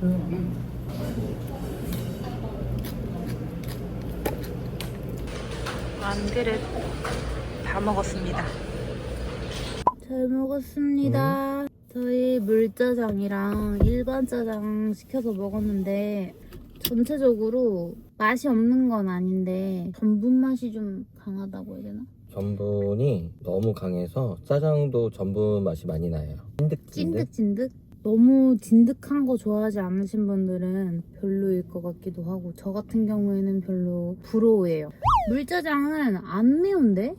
조용하네 한 그릇 다 먹었습니다. 잘 먹었습니다. 저희 물짜장이랑 일반 짜장 시켜서 먹었는데 전체적으로 맛이 없는 건 아닌데 전분 맛이 좀 강하다고 해야 되나? 전분이 너무 강해서 짜장도 전분 맛이 많이 나요. 찐득찐득? 찐득찐득? 너무 진득한 거 좋아하지 않으신 분들은 별로일 것 같기도 하고 저 같은 경우에는 별로 부러워해요 물짜장은 안 매운데?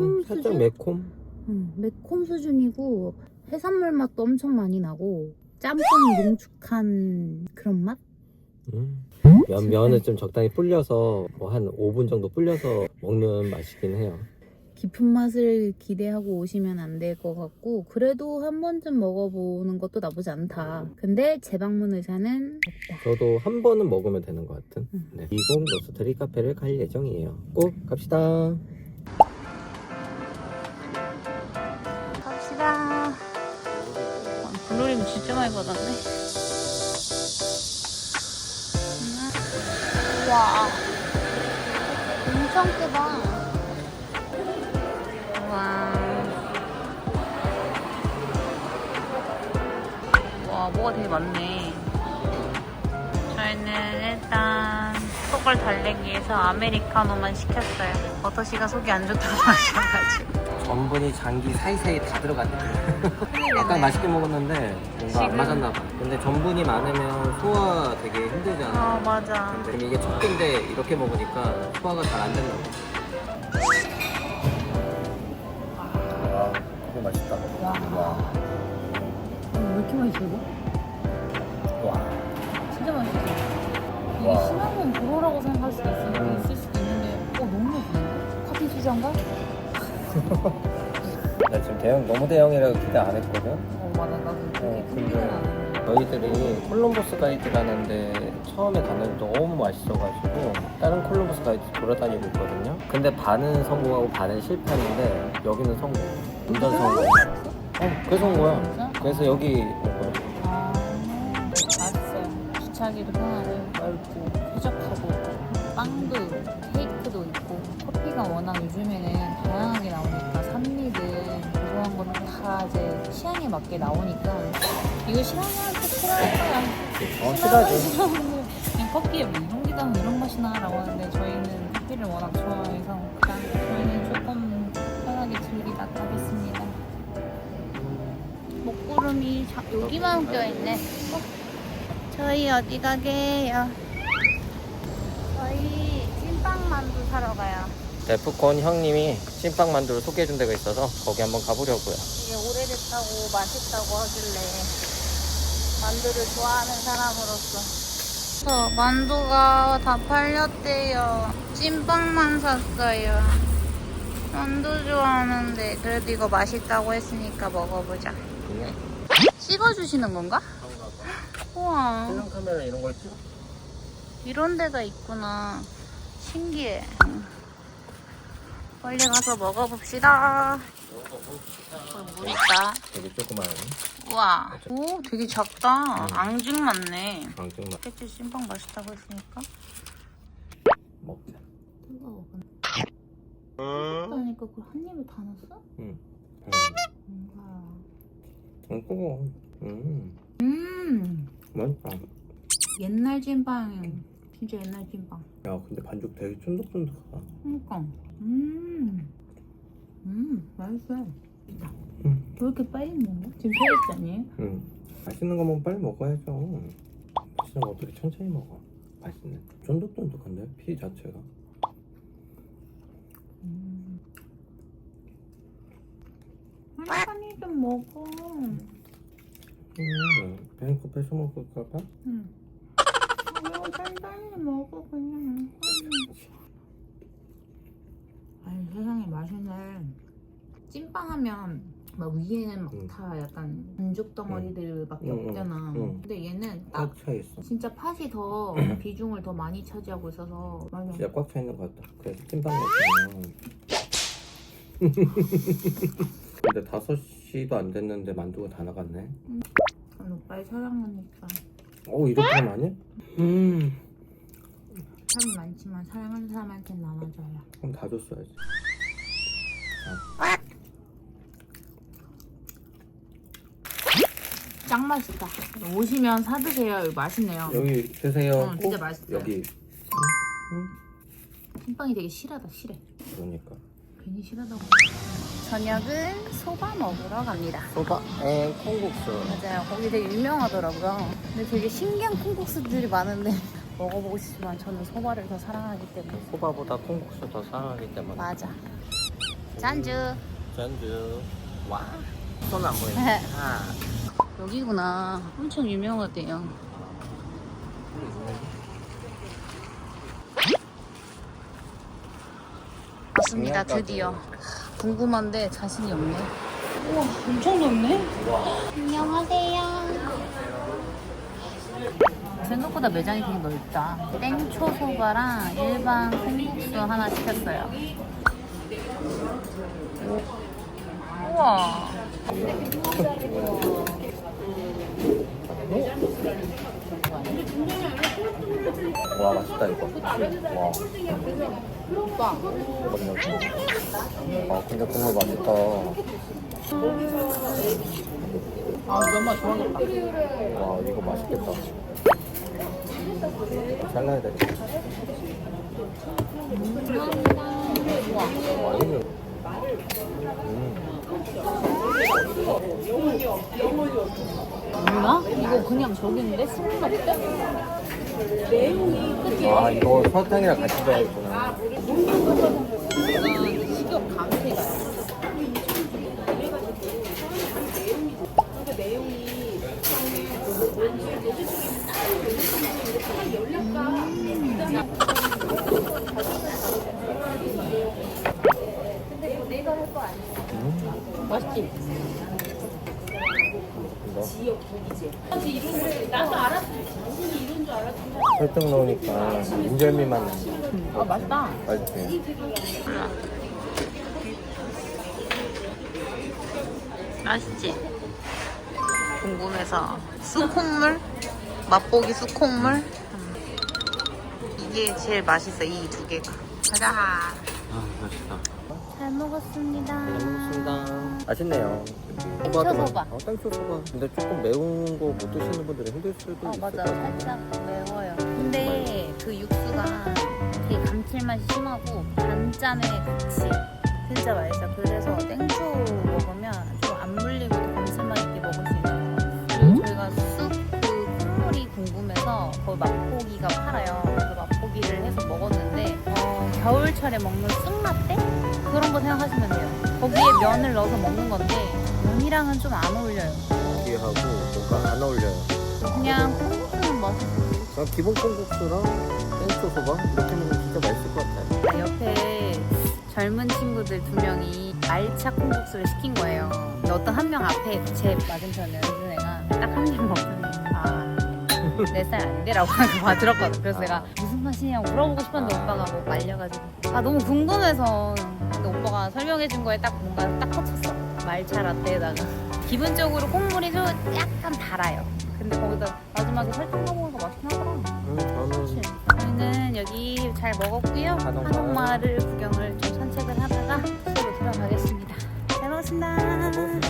음, 살짝 수준? 매콤? 응, 매콤 수준이고 해산물 맛도 엄청 많이 나고 짬뽕 농축한 그런 맛? 음. 면, 면을 좀 적당히 불려서 뭐 한 5분 정도 불려서 먹는 맛이긴 해요 깊은 맛을 기대하고 오시면 안 될 것 같고 그래도 한 번쯤 먹어보는 것도 나쁘지 않다. 근데 재방문 의사는 없다. 저도 한 번은 먹으면 되는 것 같은? 음. 네. 20 로스터리 카페를 갈 예정이에요. 꼭 갑시다. 갑시다. 어, 블루림 진짜 많이 받았네. 우와. 엄청 크다. 우 와와 뭐가 되게 많네. 저희는 일단 속을 달래기에서 아메리카노만 시켰어요. 버터씨가 속이 안 좋다고 하셔가지고. 전분이 장기 사이사이 다 들어가네 아까 맛있게 먹었는데 뭔가 안 지금- 맞았나 봐 근데 전분이 많으면 소화 되게 힘들잖아 아 맞아. 근데 이게 첫 끼인데 이렇게 먹으니까 소화가 잘 안 된다 와 맛있다 와. 왜 이렇게 맛있어 이거? 와 진짜 맛있어 이게 와. 심하면 불호라고 생각할 수도 있을, 음. 있을 수도 있는데 어 너무 맛있는데? 커피 수저인가? 나 지금 대형 너무 대형이라고 기대 안 했거든 어 맞아 나도 그렇게 어, 큰 기대는 안 저희들이 콜럼버스 가이드라는데 처음에 갔는데 너무 맛있어가지고 다른 콜럼버스 가이드 돌아다니고 있거든요. 근데 반은 성공하고 반은 실패하는데 여기는 성공. 완전 성공. 어, 그래서 온 거야. 그래서 여기 온 거야. 아 맛있어요 주차하기도 편하고 넓고 쾌적하고 빵도 케이크도 있고 커피가 워낙 요즘에는 다양하게 나오니까 산미든 고소한 거는 다 이제 취향에 맞게 나오니까 이거 싫어하면 또 싫어할 거야 어, 싫어하지. 싫어하는데 그냥 커피에 뭐 이런 게 나면 이런 맛이 나라고 하는데 저희는 커피를 워낙 좋아해서 그냥 저희는 조금 먹구름이 자- 여기만 껴있네. 어? 저희 어디 가게요? 저희 찐빵만두 사러 가요. 데프콘 형님이 찐빵 만두를 소개해준 데가 있어서 거기 한번 가보려고요. 이게 오래됐다고 맛있다고 하길래 만두를 좋아하는 사람으로서. 저 만두가 다 팔렸대요. 찐빵만 샀어요. 만두 좋아하는데 그래도 이거 맛있다고 했으니까 먹어보자. 그냥 찍어주시는 건가? 우와. 필름 카메라 이런 걸 찍어? 이런 데가 있구나. 신기해. 빨리 가서 먹어봅시다. 물 있다. 되게 조그마한 우와. 오 되게 작다. 음. 앙증 맞네. 방금 깨치 신빵 맛있다고 했으니까. 먹자. 뜨거워 뜨겁다니까 그걸 한 입에 다 넣었어? 응. 음. 아. 응, 뜨거워. 음, 음. 맛있다. 옛날 찐빵. 진짜 옛날 찐빵. 야, 근데 반죽 되게 쫀득쫀득하다. 그러니까. 음. 음, 맛있어. 음. 왜 이렇게 빨리 먹냐? 지금 세겠지 아니에요? 응. 맛있는 거면 빨리 먹어야죠. 맛있는 거 어떻게 천천히 먹어? 맛있네. 쫀득쫀득한데? 피 자체가. 한판이 좀 먹어. 음, 배고 뺏어 먹을까봐? 응. 이거 천천히 먹어 그냥. 아니 세상에 맛있네. 찐빵 하면 막 위에는 막 응. 다 약간 반죽 덩어리들밖에 응, 응, 없잖아. 응. 근데 얘는 딱 꽉 차 있어. 진짜 팥이 더 비중을 더 많이 차지하고 있어서 맞아. 진짜 꽉 차 있는 것 같다. 그래서 찐빵 먹으면. 근데 5시도 안 됐는데 만두가 다 나갔네. 난 오빠의 사랑하니까 어, 이렇게 하면 안 해? 음. 사람이 많지만 사랑하는 사람한테 나눠줘요. 그럼 다 줬어야지. 짱 맛있다. 오시면 사드세요. 이거 맛있네요. 여기 드세요. 응, 진짜 꼭 맛있어요. 여기. 응? 찐빵이 되게 실하다 실해. 그러니까. 괜히 실하다고. 저녁은 소바 먹으러 갑니다. 소바 에 콩국수. 맞아요. 거기 되게 유명하더라고요. 근데 되게 신기한 콩국수들이 많은데 먹어보고 싶지만 저는 소바를 더 사랑하기 때문에. 소바보다 콩국수 더 사랑하기 때문에. 맞아. 짠주. 전주. 와. 손안 보이네. 아. 여기구나. 엄청 유명하대요. 맞습니다. 드디어. 궁금한데 자신이 없네. 우와, 엄청 넓네. 안녕하세요. 생각보다 매장이 되게 넓다. 땡초 소바랑 일반 콩국수 하나 시켰어요. 우와. 와 맛있다 이거. 와. 오빠, 아 근데 국물 맛있다. 아 너무 좋아하겠다. 와 이거 맛있겠다. 잘라야 되겠다. 와 이거. 음. 몰라? 이거 그냥 저기인데 스물 어때? 아 이거 설탕이랑 같이 들어있구나. 식욕 감퇴가. 음. 맛있지? 설탕 넣으니까 인절미만 나네. 아 맛있다. 맛있지. 맛있지? 궁금해서 수콩물? 맛보기 수콩물? 음. 이게 제일 맛있어 이 두 개가 가자 아 맛있다. 잘 먹었습니다. 잘 먹습니다. 맛있네요. 땡초소바. 어, 땡초소바. 근데 조금 매운 거 못 드시는 분들은 힘들 수도 어 있을 맞아 것 같아요. 살짝 매워요 근데 그 육수가 되게 감칠맛이 심하고 단짠의 같이. 진짜 맛있어 그래서 땡초 먹으면 좀 안 물리고 더 감칠맛 있게 먹을 수 있는 거 그리고 저희가 쑥그 콩물이 궁금해서 거기 맛보기가 팔아요. 그래서 맛보기를 해서 먹었는데 어, 겨울철에 먹는 쑥라떼? 그런 거 생각하시면 돼요. 거기에 면을 넣어서 먹는 건데 면이랑은 좀 안 어울려요. 고기하고 뭔가 안 어울려요. 그냥 콩국수는 맛있어 그냥 기본 콩국수랑 땡초소바 이렇게 먹으면 진짜 맛있을 것 같아요. 옆에 젊은 친구들 두 명이 말차 콩국수를 시킨 거예요. 근데 어떤 한 명 앞에 제 맞은편에 앉은 애가 딱 한 입 먹더니 아, 내살 아닌데라고 하는 거 들었거든. 그래서 아. 내가 무슨 맛이냐고 물어보고 싶었는데 아. 오빠가 뭐 말려가지고 아 너무 궁금해서 근데 오빠가 설명해 준 거에 딱 뭔가 딱 꽂혔어. 말차 라떼에다가 기본적으로 콩물이 좀 약간 달아요. 근데 거기다 마지막에 넣어먹는 거 맛있긴 하더라. 음, 저는 저희는 여기 잘 먹었고요. 한옥마을. 한옥마을을 구경을 좀 산책을 하다가 집으로 들어가겠습니다. 잘 먹었습니다.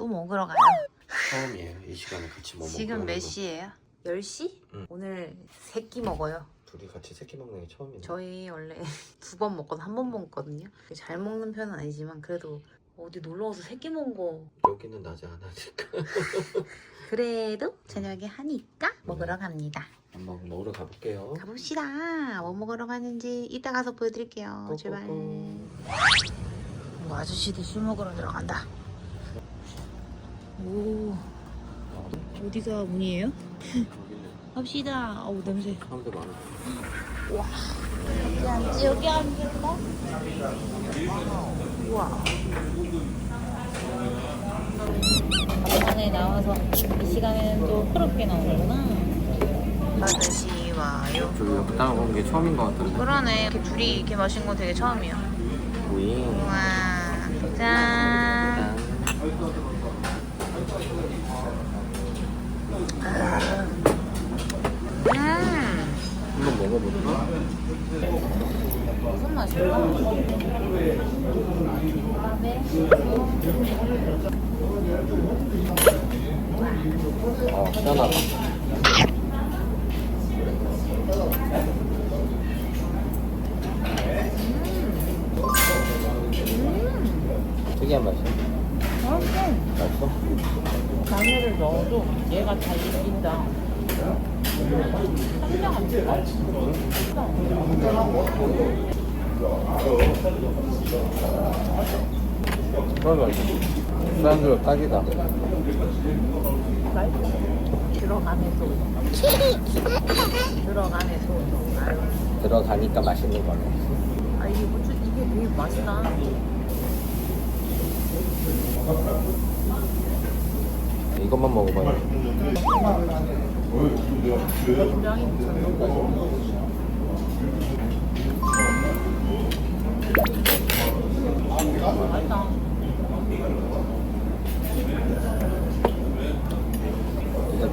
또 먹으러 가요. 처음이에요. 이 시간에 같이 뭐 지금 몇 시예요? 10시? 응. 오늘 세 끼 먹어요. 둘이 같이 새끼 먹는 게 처음이네. 저희 원래 두 번 먹거든 한번 먹거든요. 잘 먹는 편은 아니지만 그래도 어디 놀러 와서 세 끼 먹은 거 여기는 낮에 안 하니까 그래도 저녁에 하니까 먹으러 갑니다. 한번 먹으러 가볼게요. 가봅시다. 뭐 먹으러 가는지 이따 가서 보여드릴게요. 꼬꼬꼬. 제발. 뭐 아저씨들 술 먹으러 들어간다. 오 어디가 문이에요? 갑시다. 어우 냄새. 사람들 많아. 여기 앉지 여기 앉을까? 우와. 간만에 나와서 이 시간에는 또 프로필 나오는구나. 아저씨 와요. 저기 이렇게 따라온 게 처음인 것 같은데. 그러네. 이렇게 둘이 이렇게 마신 건 되게 처음이야. 우잉. 우와. 짠. 음. 한번 먹어볼까? 무슨 맛일까? 어, 시원하다. 넣어도 얘가 잘. 한명 맛있어. 술안주로 딱이다. 들어가네 또. 들어가네 또. 아유. 들어가니까 맛있는 거네. 아 이게 고추 이게 되게 맛있다. 이것만 먹어봐요.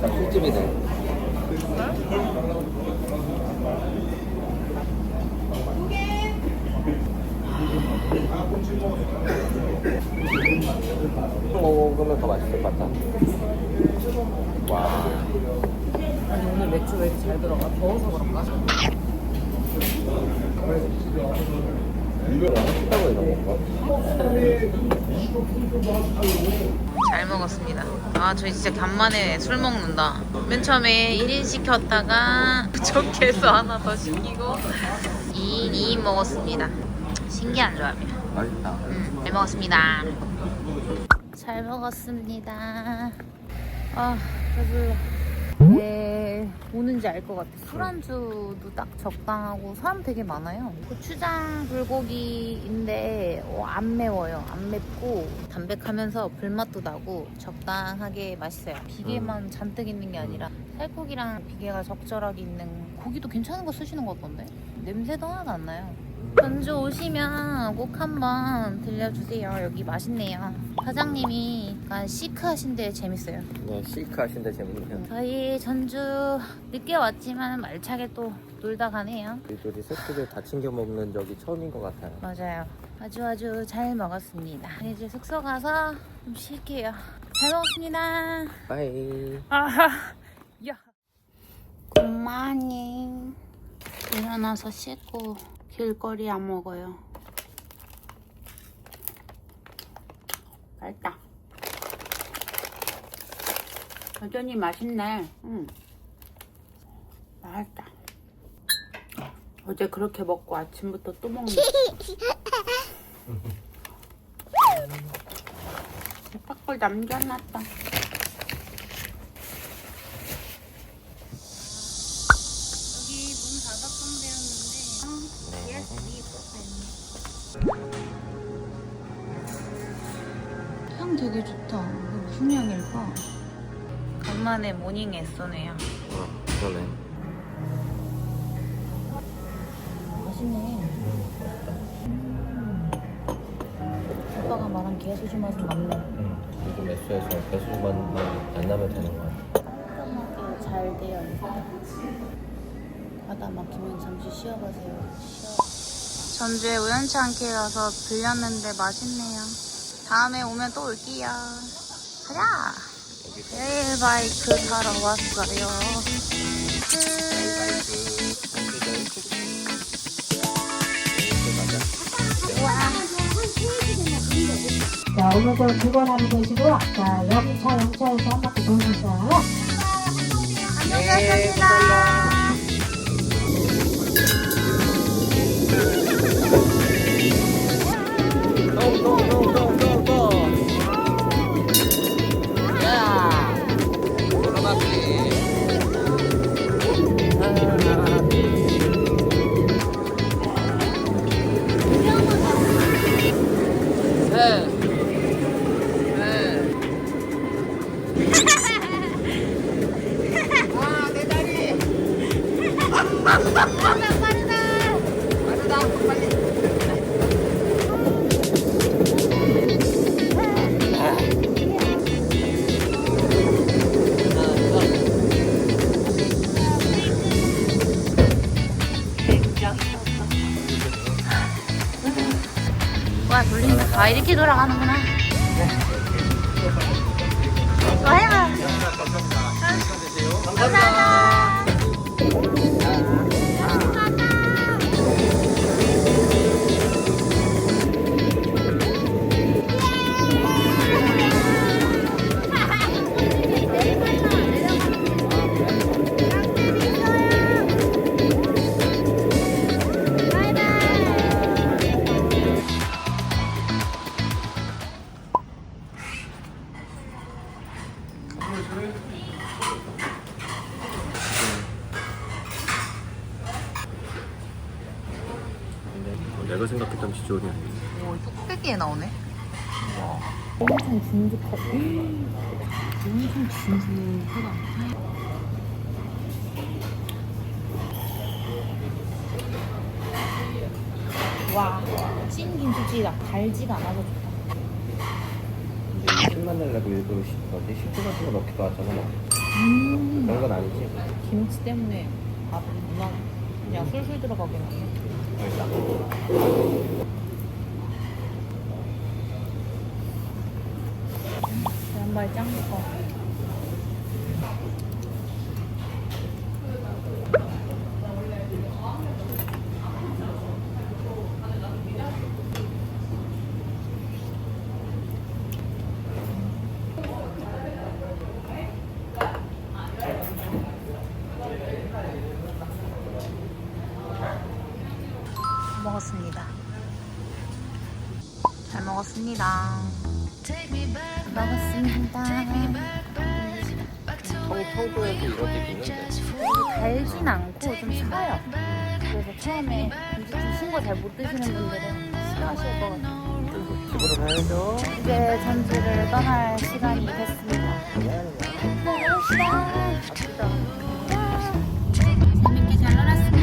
딱 술집이네. 먹으면 더 맛있을 것 같다. 와. 아니 오늘 맥주 왜 이렇게 잘 들어가? 더워서 그런가? 식다고 이런 건가? 잘 먹었습니다. 아, 저희 진짜 간만에 술 먹는다. 맨 처음에 1인 시켰다가 부족해서 하나 더 시키고 2인 2인 먹었습니다. 신기한 조합이야. 맛있다. 음, 잘 먹었습니다. 잘 먹었습니다. 아, 배불러. 왜 오는지 알 것 같아. 술안주도 딱 적당하고 사람 되게 많아요. 고추장 불고기인데 어, 안 매워요. 안 맵고 담백하면서 불맛도 나고 적당하게 맛있어요. 비계만 잔뜩 있는 게 아니라 살코기랑 비계가 적절하게 있는 고기도 괜찮은 거 쓰시는 것 같던데? 냄새도 하나도 안 나요. 전주 오시면 꼭 한번 들려주세요. 여기 맛있네요. 사장님이 약간 시크하신데 재밌어요. 네, 실크 하신데 재밌네요. 저희 전주 늦게 왔지만 말차게 또 놀다 가네요. 우리 둘이 새끼를 다 챙겨 먹는 적이 처음인 것 같아요. 맞아요. 아주 아주 잘 먹었습니다. 이제 숙소 가서 좀 쉴게요. 잘 먹었습니다. 빠이. 아하, 야. 굿모닝. 일어나서 씻고 길거리 안 먹어요. 맛있다. 여전히 맛있네. 응. 맛있다. 어제 그렇게 먹고 아침부터 또 먹네. 빡빡 남겨놨다. 여기 문 닫았던 데였 아향 되게 좋다. 이거 무슨 향일까? 간만에 모닝 에쏘네요. 어, 그러네. 맛있네. 음. 오빠가 말한 개수지 맛은 맞네. 응. 요즘 S에서 배수만만 안 나면 되는 거야. 깔끔하게 잘 되어 있다. 바다 막히면 잠시 쉬어가세요. 쉬어. 전주에 우연치 않게 가서 들렸는데 맛있네요. 다음에 오면 또 올게요. 가자! 레일바이크 타러 왔어요. 자, 오늘도 두번 하면 되시고요. 자, 여기 차, 영차에서 한 바퀴 돌면서. 와. 아, 이렇게 돌아가는구나. 좋아요. 감사합니다. 내가 생각했던 비주얼이 아니야. 오, 뚝배기에 나오네. 엄청 진득하다. 엄청 진득하다. 와, 찐 김치찌개다. 달지가 않아서 좋다. 내려고 일부러 시- 어디 식초 같은 거 넣기도 하잖아. 뭐. 음, 그런 건 아니지. 김치 때문에 아, 그냥 그냥 술술 들어가게 하네. 그러니까. 계란말이 짱 좋다. 먹었 먹었습니다. 먹었습니다. 청포도에도 이런 게 있는데 달진 않고 좀 차요. 그래서 처음에 음식 신거 잘 못 드시는 분들은 싫어하실 것 같아요. 집으로 가야죠. 이제 전주를 떠날 시간이 됐습니다. 네, 먹읍시다. 재밌게 잘 놀았습니다.